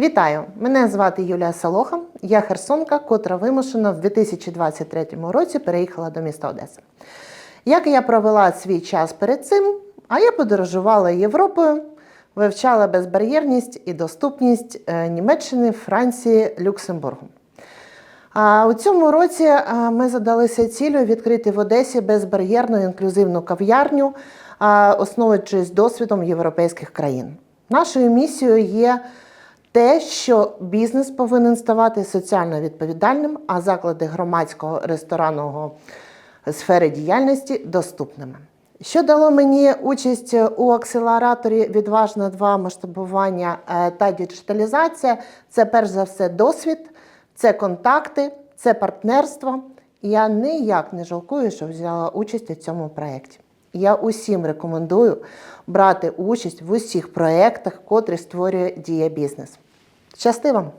Вітаю! Мене звати Юлія Салоха. Я херсонка, котра вимушено в 2023 році переїхала до міста Одеса. Як я провела свій час перед цим, а я подорожувала Європою, вивчала безбар'єрність і доступність е, Німеччини, Франції, Люксембургу. А у цьому році ми задалися цілею відкрити в Одесі безбар'єрну інклюзивну кав'ярню, основуючись досвідом європейських країн. Нашою місією є те, що бізнес повинен ставати соціально відповідальним, а заклади громадського ресторанного сфери діяльності доступними. Що дало мені участь у акселераторі Відважна 2 масштабування е, та діджиталізація, це перш за все досвід, це контакти, це партнерство. Я ніяк не жалкую, що взяла участь у цьому проєкті. Я усім рекомендую брати участь в усіх проєктах, котрі створює Дія Бізнес. Щасти вам!